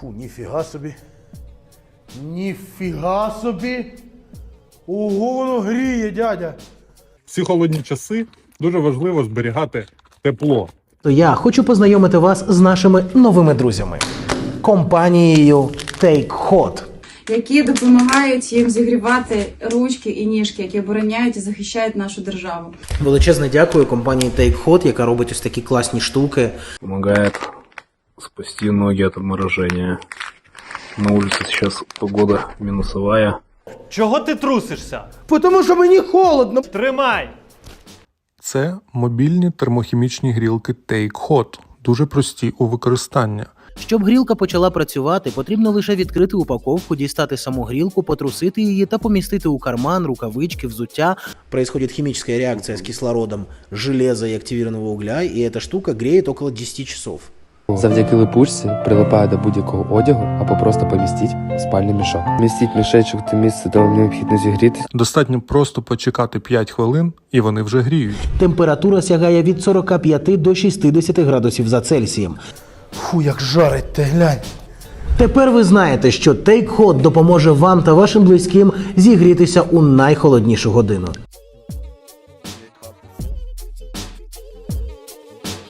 Фу, ніфіга собі. Ніфіга собі. Ого, воно гріє, дядя. В ці холодні часи дуже важливо зберігати тепло. То я хочу познайомити вас з нашими новими друзями компанією Take Hot. які допомагають їм зігрівати ручки і ніжки, які обороняють і захищають нашу державу. Величезне дякую компанії Take Hot, яка робить ось такі класні штуки. помогает спасти ноги от обморожения. На улице сейчас погода минусовая. Чого ти трусишся? Тому що мені холодно. Тримай! Це мобільні термохімічні грілки Take Hot, дуже прості у використанні. Щоб грілка почала працювати, потрібно лише відкрити упаковку, дістати саму грілку, потрусити її та помістити у карман, рукавички, взуття. Происходит химическая реакция с кислородом железа и активированного угля, и эта штука греет около 10 часов. Завдяки липучці прилипає до будь-якого одягу або просто помістіть в спальний мішок. Містіть мішечок те місце, де вам необхідно зігрітись. Достатньо просто почекати 5 хвилин, і вони вже гріють. Температура сягає від 45 до 60 градусів за Цельсієм. Фу, як жарить, ти глянь. Тепер ви знаєте, що Take Hot допоможе вам та вашим близьким зігрітися у найхолоднішу годину.